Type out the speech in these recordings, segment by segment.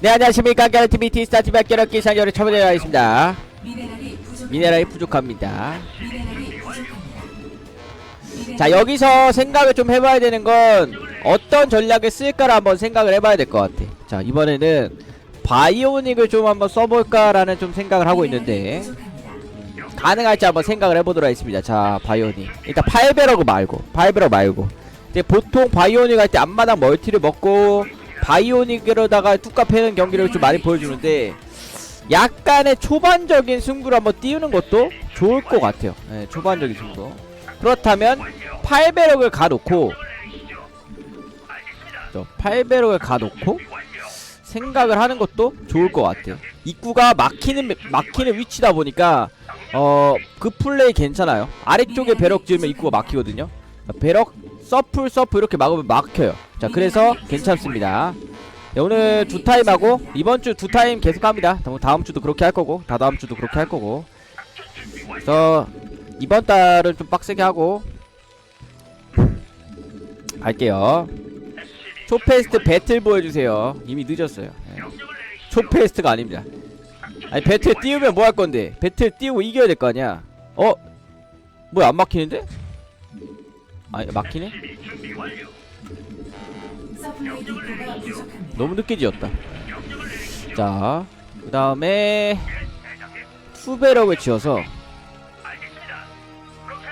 네 안녕하십니까. 게라티비 티스타트 백겨럭기 상여를 처분해 하겠습니다. 미네랄이 부족. 미네랄이 부족합니다. 미네랄이 부족합니다. 자 여기서 생각을 좀 해봐야 되는 건 어떤 전략을 쓸까를 한번 생각을 해봐야 될 것 같아. 자 이번에는 바이오닉을 좀 한번 써볼까라는 좀 생각을 하고 있는데 가능할지 한번 생각을 해보도록 하겠습니다. 자 바이오닉. 일단 8배러그 말고 8배러 말고. 근데 보통 바이오닉 할 때 앞마당 멀티를 먹고 바이오닉으로다가 뚜까 패는 경기를 좀 많이 보여주는데 약간의 초반적인 승부를 한번 띄우는 것도 좋을 것 같아요. 네, 초반적인 승부. 그렇다면 8배럭을 가놓고 8배럭을 가놓고 생각을 하는 것도 좋을 것 같아요. 입구가 막히는 막히는 위치다 보니까 어 그 플레이 괜찮아요. 아래쪽에 배럭 지으면 입구가 막히거든요. 배럭 서플 서플 이렇게 막으면 막혀요 자 그래서 괜찮습니다. 네, 오늘 두 타임 하고 이번 주 두 타임 계속 합니다. 다음- 주도 그렇게 할 거고 다다음 주도 그렇게 할 거고. 그래서 이번 달은 좀 빡세게 하고 갈게요. 초페스트 배틀 보여주세요. 이미 늦었어요. 예. 초페스트가 아닙니다. 아니 배틀 띄우면 뭐 할 건데? 배틀 띄우고 이겨야 될 거 아니야. 어? 뭐야 안 막히는데? 아니 막히네? 너무 늦게 지었다 자 그 다음에 투배럭을 지어서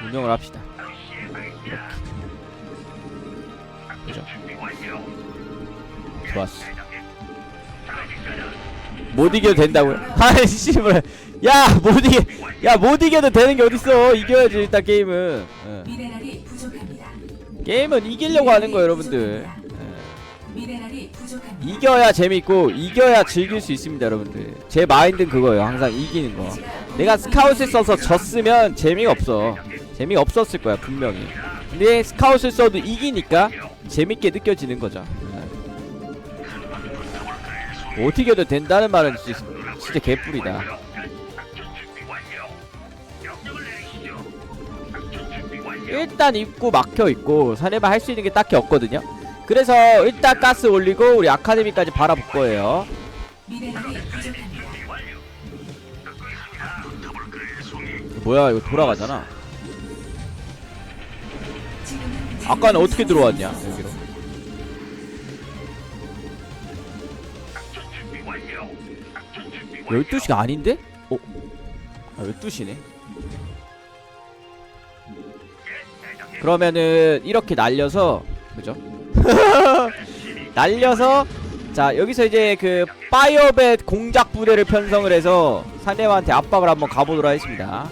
운영을 합시다 이렇게 그죠 좋았어 못 이겨도 된다고요? 아이 씨발 야못 이겨 야못 이겨도 되는 게 어딨어 이겨야지 일단 게임은 예. 미네랄이 부족합니다. 게임은 이기려고 하는 거예요 여러분들 예. 이겨야 재밌고 이겨야 즐길 수 있습니다 여러분들. 제 마인드는 그거예요 항상 이기는 거. 내가 스카웃을 써서 졌으면 재미가 없어. 재미가 없었을 거야 분명히. 근데 스카웃을 써도 이기니까 재밌게 느껴지는 거죠. 네. 어떻게 해도 된다는 말은 진짜, 개뿔이다. 일단 입구 막혀 있고 사내발 할수 있는 게 딱히 없거든요 그래서 일단 가스 올리고 우리 아카데미까지 바라볼 거예요. 뭐야 이거 돌아가잖아 아까는 어떻게 들어왔냐 여기로 12시가 아닌데? 어? 아 12시네 그러면은 이렇게 날려서 그죠? 날려서 자 여기서 이제 그 파이어벳 공작 부대를 편성을 해서 상대방한테 압박을 한번 가보도록 하겠습니다.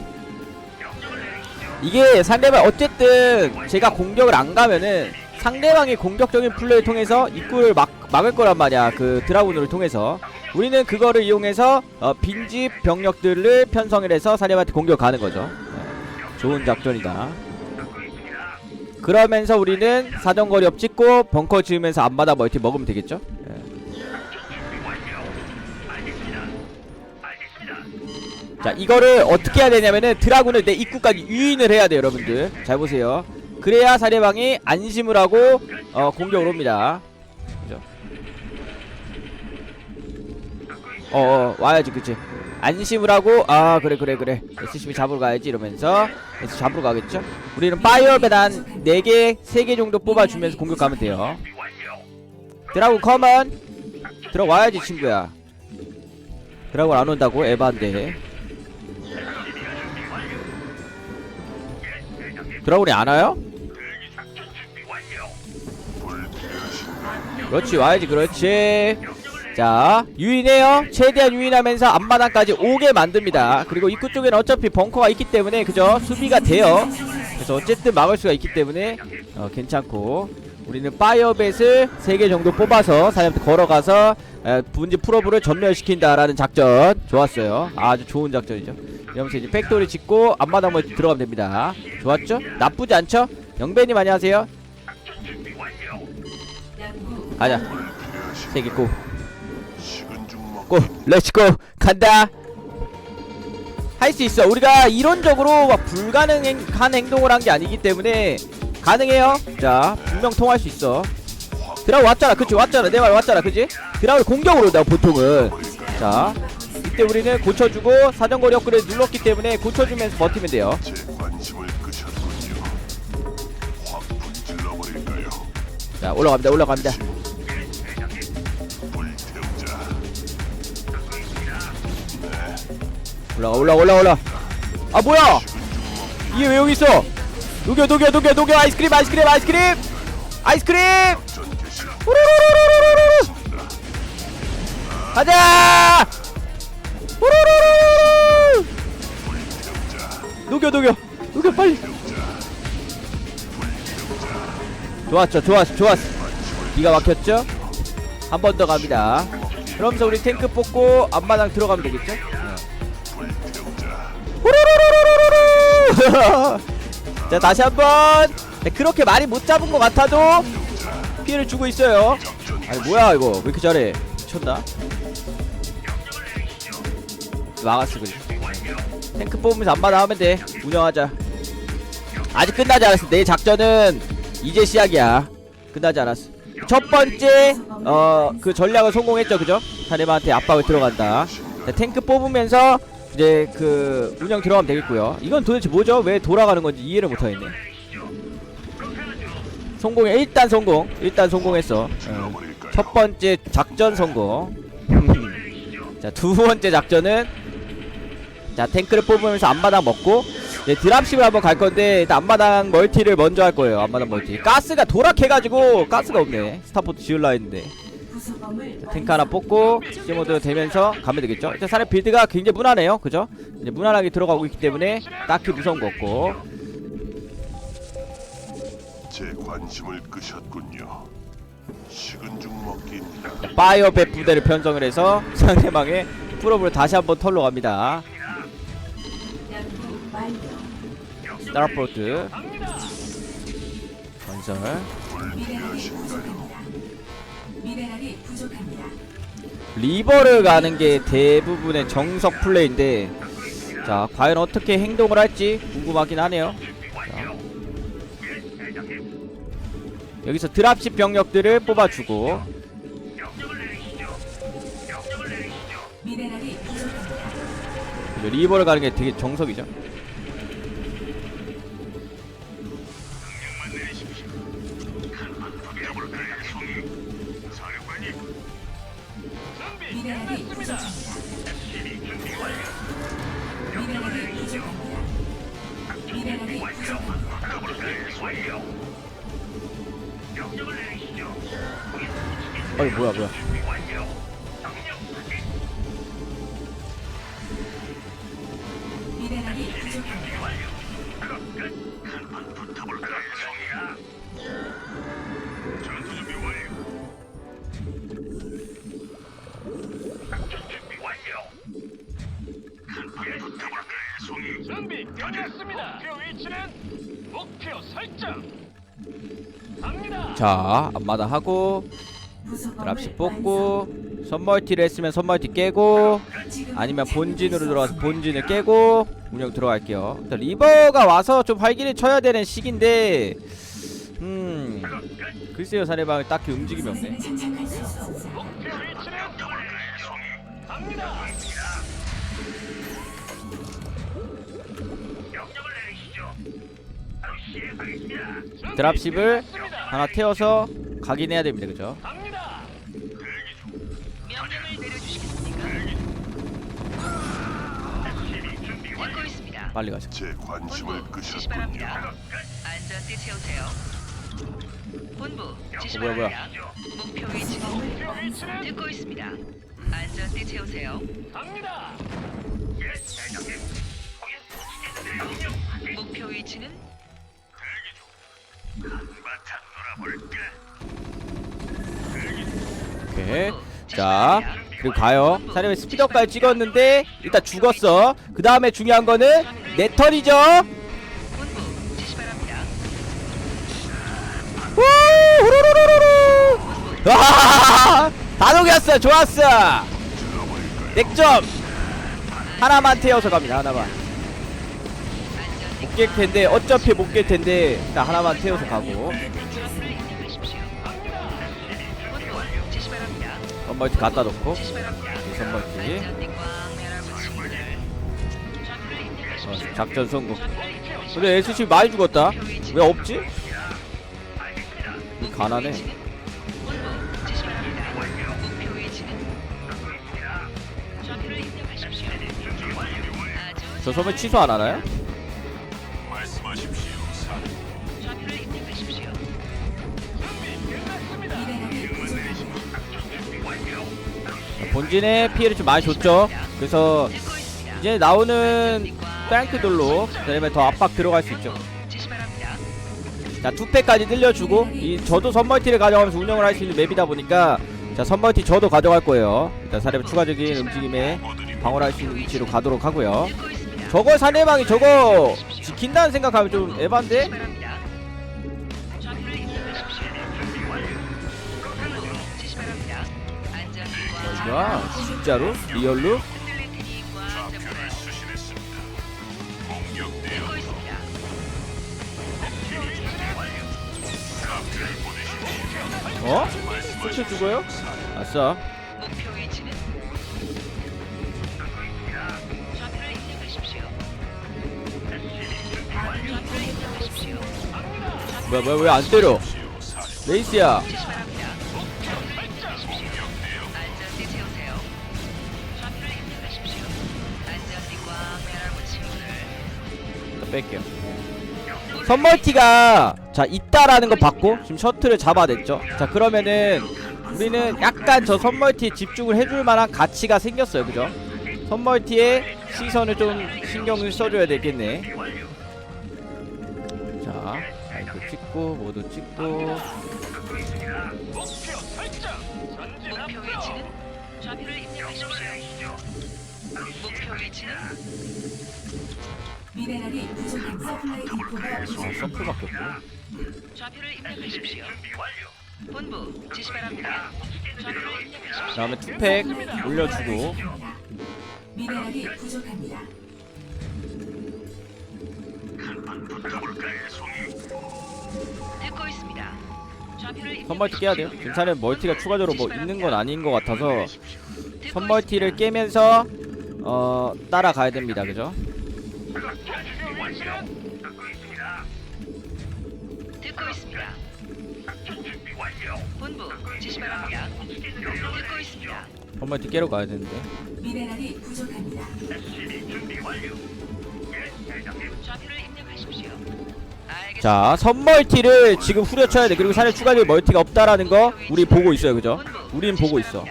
이게 상대방 어쨌든 제가 공격을 안 가면은 상대방의 공격적인 플레이를 통해서 입구를 막, 막을 거란 말이야. 그 드라군을 통해서. 우리는 그거를 이용해서 어, 빈집 병력들을 편성을 해서 상대방한테 공격 가는 거죠. 네, 좋은 작전이다 그러면서 우리는 사정거리 업 찍고 벙커 지으면서 앞마다 멀티 먹으면 되겠죠? 예. 자 이거를 어떻게 해야 되냐면은 드라군을 내 입구까지 유인을 해야 돼요 여러분들. 잘 보세요. 그래야 상대방이 안심을 하고 어 공격을 옵니다. 그죠? 어, 어 와야지 그치 안심을 하고 아 그래 그래 그래. SCP 잡으러 가야지 이러면서 SCP 잡으러 가겠죠? 우리는 파이어벳 한 4개 3개 정도 뽑아주면서 공격 가면 돼요. 드라군 커먼 들어와야지 친구야. 드라군 안 온다고? 에바인데 드라군이 안 와요? 그렇지 와야지 그렇지 자 유인해요. 최대한 유인하면서 앞마당까지 오게 만듭니다. 그리고 입구 쪽에는 어차피 벙커가 있기 때문에 그죠? 수비가 돼요. 그래서 어쨌든 막을 수가 있기 때문에 어, 괜찮고. 우리는 파이어벳을 3개 정도 뽑아서 사람한테 걸어가서 에, 분지 프로브를 전멸시킨다라는 작전. 좋았어요. 아주 좋은 작전이죠. 이러면서 이제 팩토리 짓고 앞마당을 들어가면 됩니다. 좋았죠? 나쁘지 않죠? 영배님 안녕하세요. 가자. 세개 고. 고 렛츠고 간다. 할 수 있어. 우리가 이론적으로 막 불가능한 행동을 한 게 아니기 때문에 가능해요. 자 분명 통할 수 있어. 드라우 왔잖아. 그치? 왔잖아. 내 말 왔잖아. 그치? 드라우를 공격으로 온다 보통은. 자 이때 우리는 고쳐주고 사정거리 업그레이드 눌렀기 때문에 고쳐주면서 버티면 돼요? 자 올라갑니다. 올라갑니다 올라가 올라가 올라가 올라. 아 뭐야? 이게 왜 여기 있어? 녹여 녹여 녹여 녹여. 아이스크림 아이스크림 아이스크림. 아이스크림. 가자! 우르르르르르. 녹여 녹여. 녹여 빨리. 좋았죠 좋았어 좋았어 기가 막혔죠? 한 번 더 갑니다. 그러면서 우리 탱크 뽑고 앞마당 들어가면 되겠죠 후루루루루루루. 자 다시 한번 네, 그렇게 많이 못 잡은 것 같아도 피해를 주고 있어요 아니 뭐야 이거? 왜 이렇게 잘해? 미쳤나? 막았어 그래 탱크 뽑으면서 안마다 하면 돼. 운영하자. 아직 끝나지 않았어. 내 작전은 이제 시작이야. 끝나지 않았어. 첫 번째 어 그 전략을 성공했죠 그죠? 사네마한테 압박을 들어간다. 자, 탱크 뽑으면서 이제 그 운영 들어가면 되겠고요. 이건 도대체 뭐죠? 왜 돌아가는 건지 이해를 못하겠네. 성공해. 일단 성공. 일단 성공했어. 어. 첫 번째 작전 성공. 자 두 번째 작전은 자 탱크를 뽑으면서 앞마당 먹고 이제 드랍십을 한번 갈 건데 일단 앞마당 멀티를 먼저 할 거예요. 앞마당 멀티. 가스가 도락해가지고 가스가 없네. 스타포트 지을라 했는데 탱크 하나 뽑고 시모드 되면서 가면 되겠죠? 일단 사례 빌드가 굉장히 무난해요. 그죠? 이제 무난하게 들어가고 있기 때문에 딱히 무서운 거 없고. 제 관심을 끄셨군요. 식은 죽 먹기입니다. 파이어벳 부대를 편성을 해서 상대방의 프로브를 다시 한번 털러 갑니다. 스타포트 건설 미네랄이 부족합니다. 리버를 가는 게 대부분의 정석 플레이인데 자 과연 어떻게 행동을 할지 궁금하긴 하네요 자. 여기서 드랍십 병력들을 뽑아주고 리버를 가는 게 되게 정석이죠 부족합니다. 어이 뭐야 뭐야 자 앞마다 하고 드랍십 뽑고 선멀티를 했으면 선멀티 깨고 아니면 본진으로 들어가서 본진을 깨고 운영 들어갈게요 일단 리버가 와서 좀 활기를 쳐야 되는 시기인데 음 글쎄요 사내방을 딱히 움직임이 없네. 드랍십을 하나 태워서 가긴 해야 됩니다 그죠 갑니다. 명령을 내려주시겠습니까? 듣고 있습니다. 빨리 가자 제 관심을 본부 지시 끄셨군요. 바랍니다. 안전띠 채우세요. 본부 지시 어, 뭐야, 뭐야. 바랍니다. 목표 위치는 듣고 있습니다. 안전띠 채우세요. 갑니다. 오케이 자 그리고 가요. 사람이 스피드업까지 찍었는데 일단 죽었어. 그 다음에 중요한 거는 내 턴이죠. 다 녹였어 좋았어. 넥점. 하나만 태워서 갑니다 하나만. 못 깰 텐데 어차피 못 깰 텐데 일단 하나만 태워서 가고 선멀티 갖다 놓고. 이 입력하십시오. 어, 작전 성공. 근데 SC 많이 죽었다 왜 없지? 가난해 저 선물 취소 안 하나요? 본진에 피해를 좀 많이 줬죠 그래서. 이제 나오는 탱크들로 그다음에 더 압박 들어갈 수 있죠. 자 투패까지 늘려주고 이 저도 선멀티를 가져가면서 운영을 할 수 있는 맵이다 보니까 자 선멀티 저도 가져갈 거예요 일단 사례 추가적인 움직임에 방어할 수 있는 위치로 가도록 하고요. 저거 상대방이 저거 지킨다는 생각하면 좀 에반데? 와 진짜로? 리얼로? 어? 스쳐 죽어요? 아싸. 뭐야 뭐야 왜 안 때려 레이스야 뺄게요. 선멀티가 자 있다라는 거 봤고 지금 셔틀을 잡아냈죠. 자 그러면은 우리는 약간 저 선멀티에 집중을 해줄 만한 가치가 생겼어요. 그죠? 선멀티에 시선을 좀 신경을 써줘야 되겠네. 자 아이고 찍고 모두 찍고. 목표. 위치는 미네랄이 부족합니다. 서플라이 디포가 아 부족합니다. 서플밖에 없고 좌표를 입력하십시오. 본부 지시 바랍니다. 좌표를 그 입력하십시오. 다음에 투팩 올려주고 미네랄이 부족합니다. 듣고 있습니다. 좌표를 선멀티 깨야 돼요 사는 멀티가 추가적으로 뭐 있는 건 아닌 것 같아서 듣고 선멀티를 있습니다. 깨면서 어 따라가야 됩니다 그죠 듣고 있습니다. 본부 지시 바랍니다. 듣고 있습니다. 가야 되는데 미네랄이 부족합니다. 좌표를 입력하십시오. 알겠습니다. 자 선멀티를 지금 후려쳐야 돼 그리고 사실 추가적인 멀티가 없다라는 거 우리 보고 있어요 그죠 우린 보고 있어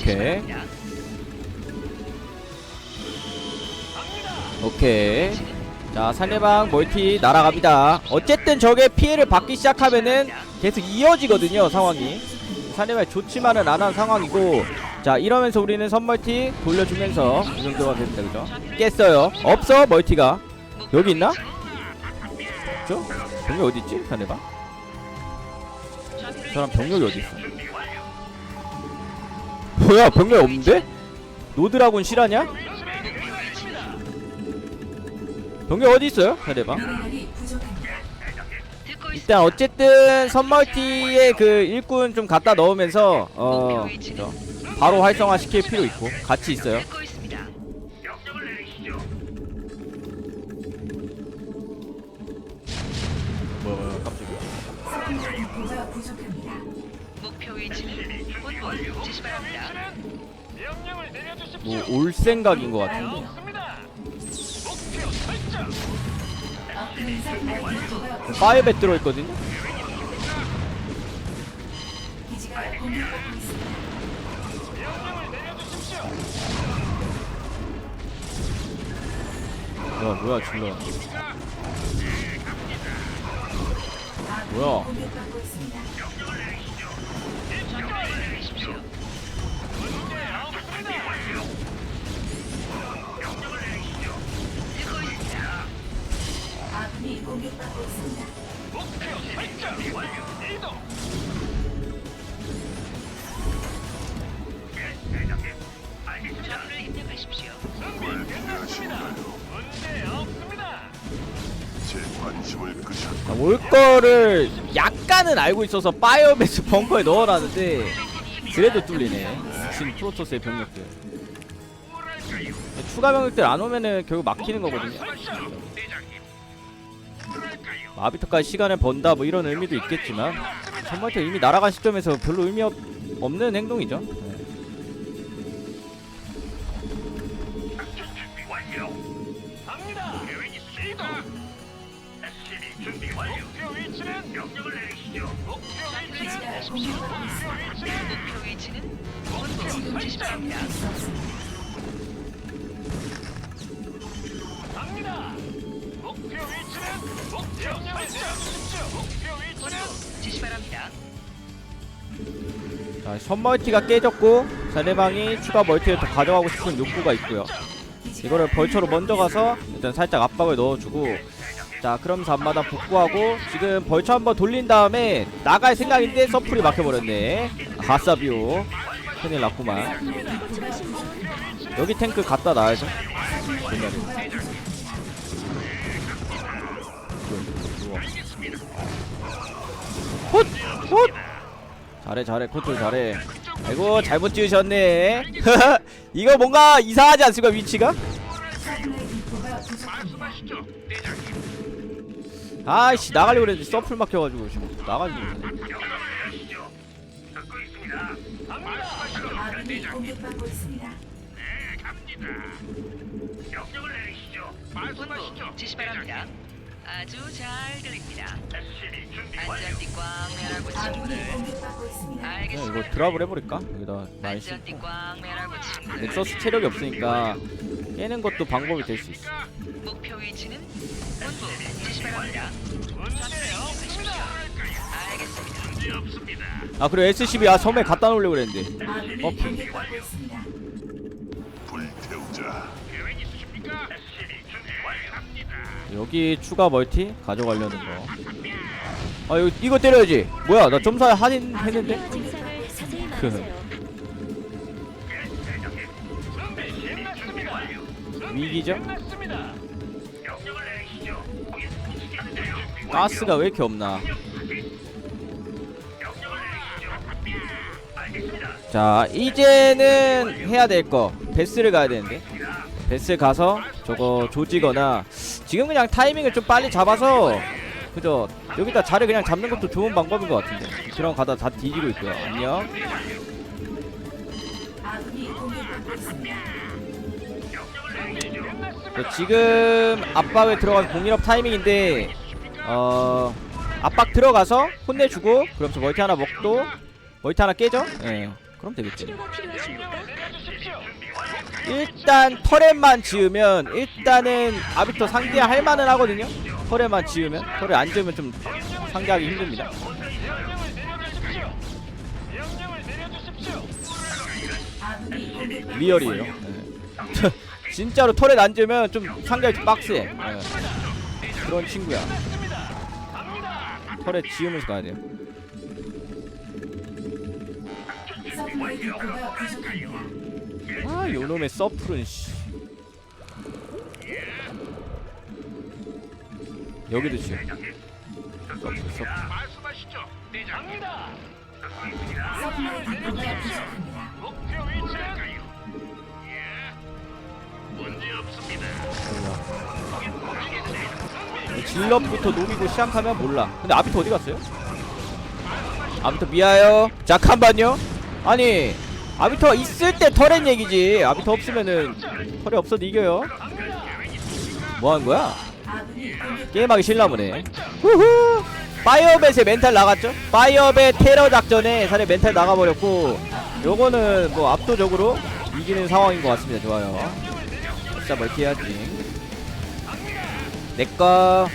오케이. 오케이. 자 상대방 멀티 날아갑니다. 어쨌든 적의 피해를 받기 시작하면은 계속 이어지거든요 상황이. 상대방이 좋지만은 않은 상황이고. 자 이러면서 우리는 선멀티 돌려주면서 이 정도가 됩니다 그죠. 깼어요. 없어 멀티가. 여기 있나? 없죠? 병력 어디있지? 상대방? 저 사람 병력이 어디 있어 뭐야 병력 없는데? 노드라군 실화냐? 병력 어디 있어요? 부족합니다. 듣고 있습니다. 일단 어쨌든 선멀티의 그 일꾼 좀 갖다 넣으면서 어 그죠? 바로 활성화 시킬 필요 있고 같이 있어요. 내려주십시오. 뭐올 생각인 것 같은데. 파이어벳 들어있거든요. 내려주십시오. 뭐야 질러. 뭐야? 공격받고 있습니다. 목표 설정 완료. 이동. 예, 대장님. 알겠습니다. 좌표를 입력하십시오. 준비 끝났습니다. 문제 없습니다. 올 거를 약간은 알고 있어서 파이어베스 벙커에 넣어라는데 그래도 뚫리네. 지금 프로토스의 병력들. 추가 병력들 안 오면은 결국 막히는 거거든요. 아비터까지 시간을 번다 뭐 이런 의미도 있겠지만 선발테 이미 날아간 시점에서 별로 의미 없, 없는 행동이죠. 네. 목표 위치는 명령을 내리시죠. 목표 위치는 지시 바랍니다. 자 선멀티가 깨졌고 상대방이 추가 멀티를 더 가져가고 싶은 욕구가 있고요 이거를 벌처로 먼저 가서 일단 살짝 압박을 넣어주고 자 그러면서 앞마당 복구하고 지금 벌처 한번 돌린 다음에 나갈 생각인데 서플이 막혀버렸네 아싸비오 큰일 났구만 여기 탱크 갖다 놔야죠 옛날에. 훗! 훗! 잘해 잘해 컨트롤 잘해 아이고 잘못 지으셨네 이거 뭔가 이상하지 않습니까 위치가? 아이씨 나가려고 그랬는데 서플 막혀가지고 지금 나가지. 네, 말씀하시죠. 지시 바랍니다. 아주 잘 들립니다. SCB 준비 완료. 안전띠 꽉 매라고 아군이 친구들. 공격받고 있습니다. 그냥 알겠습니다. 이거 드랍을 해버릴까? 여기다 많이 안전띠 쓰고 꽉 매라고 친구들. 넥서스 체력이 없으니까 깨는 것도 방법이 될 수 있어 목표 위치는 본부 지시 바랍니다. 문제 없습니다. 알겠습니다. 문제 없습니다. 아 그리고 SCB 아 섬에 갖다 놓으려고 그랬는데 아군이 어? 공격받고 있습니다. 여기 추가 멀티 가져가려는 거. 아 이거 이거 때려야지. 뭐야 나 점사 하긴 했는데. 그. 위기죠? 가스가 왜 이렇게 없나? 자 이제는 해야 될 거. 베스를 가야 되는데. 베스 가서 저거 조지거나 지금 그냥 타이밍을 좀 빨리 잡아서 그죠? 여기다 자리 그냥 잡는 것도 좋은 방법인 것 같은데. 그럼 가다 다 뒤지고 있고요. 안녕. 지금 압박을 들어간 공일업 타이밍인데 어 압박 들어가서 혼내주고 그러면서 멀티 하나 먹도 멀티 하나 깨져 예 그럼 되겠지. 일단 터렛만 지으면 일단은 아비터 상대할 만은 하거든요. 터렛만 지으면. 터렛 안 지으면 좀 상대하기 힘듭니다. 리얼이에요. 예. 진짜로 터렛 안 지으면 좀좀 빡세. 예. 그런 친구야. 터렛 지으면서 가야 돼요 부족합니다. 아 요놈의 서플은 씨 여기도 지금 서플 서플 말씀하시죠. 대장님. 갑니다. 서플라이 디포가 부족합니다. 목표 위치는 문제 없습니다. 몰라. 질럿부터 노리고 시작하면 몰라. 근데 아비터 어디 갔어요? 아비터 미아요. 잠깐만요. 아니 아비터 있을 때 터렛 얘기지. 아비터 없으면은 터렛 없어도 이겨요. 뭐 하는 거야? 게임하기 싫나 보네. 후후. 파이어벳의 멘탈 나갔죠? 파이어벳 테러 작전에 사례 멘탈 나가버렸고 요거는 뭐 압도적으로 이기는 상황인 것 같습니다. 좋아요. 진짜 멀티 해야지. 내꺼.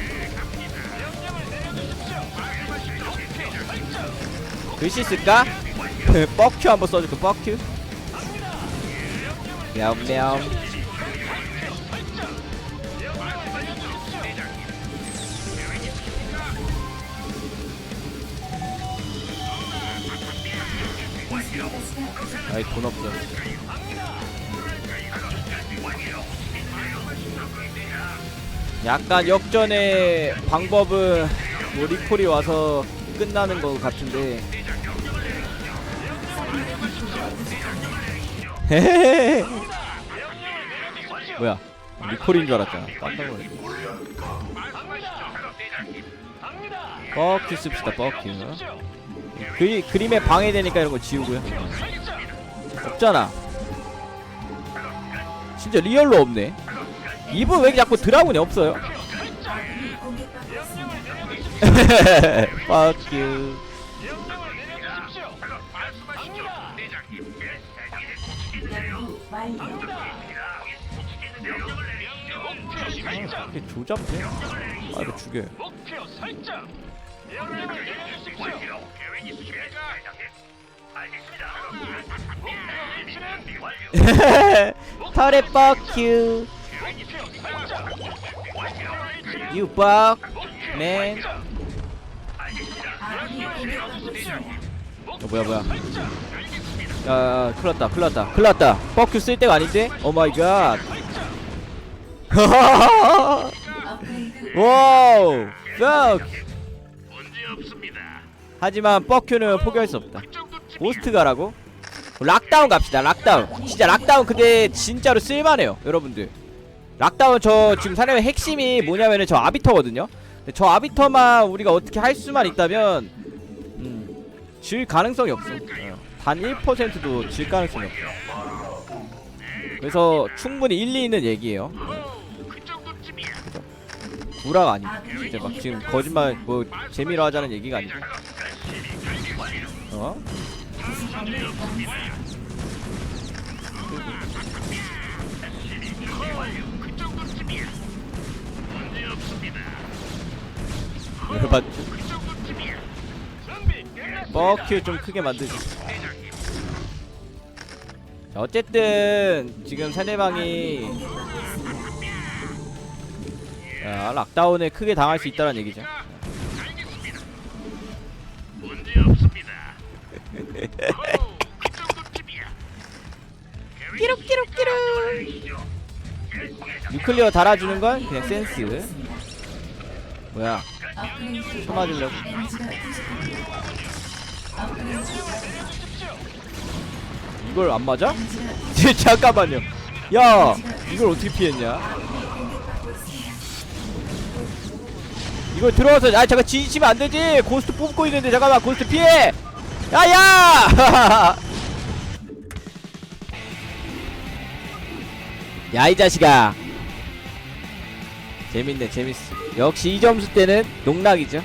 글씨 쓸까? 뻑큐 한번 써줄까? 뻑큐? 냠냠. 아이 돈 없어. 약간 역전의 방법은 뭐 리콜이 와서 끝나는 것 같은데 헤헤헤헤 뭐야? 리콜인 줄 알았잖아. 깜짝 놀랐네. 버큐 씁시다 버큐 그리, 그림에 방해되니까 이런 거 지우고요. 없잖아. 진짜 리얼로 없네. 이분 왜 자꾸 드라군이 없어요? 버큐 이렇게 조잡해? 아 이거 죽여 목표 설정. 명령을 내려주십시오. 계획 있으십니까, 대장님? 알겠습니다. 목표 위치는 털에 버큐 목표 설정. 목표 위치는 You fuck 목표 man 설정. 아군이 공격받고 있습니다. 어 뭐야 뭐야 야 큰일 났다 큰일 났다 큰일 났다 버큐 쓸 때가 아닌데? 오마이갓 업그레이드 와우 뻑 문제 없습니다. 하지만 버큐는 포기할 수 없다 고스트 가라고? 락다운 갑시다 락다운 진짜 락다운 근데 진짜로 쓸만해요 여러분들 락다운 저 지금 사람의 핵심이 뭐냐면은 저 아비터거든요 저 아비터만 우리가 어떻게 할 수만 있다면 음, 질 가능성이 없어 어, 단 1%도 질 가능성이 없어 그래서 충분히 일리 있는 얘기예요. 구라가 아니고 진짜 막 지금 거짓말 뭐 재미로 하자는 얘기가 아니고 어? 열받. 버큐 좀 크게 만들자 자, 어쨌든 지금 상대방이 야, 락다운에 크게 당할 수 있다는 얘기죠. 문제 없습니다. 오, 그 정도쯤이야. 끼룩 끼룩 끼룩. 뉴클리어 달아주는 건 그냥 센스 뭐야 부족합니다. 업그레이드 이걸 안 맞아? 잠깐만요 야 이걸 어떻게 피했냐 이걸 들어와서 아 잠깐 지치면 안 되지. 고스트 뽑고 있는데 잠깐만 고스트 피해. 야야! 야 이 자식아. 재밌네 재밌어. 역시 이 점수 때는 농락이죠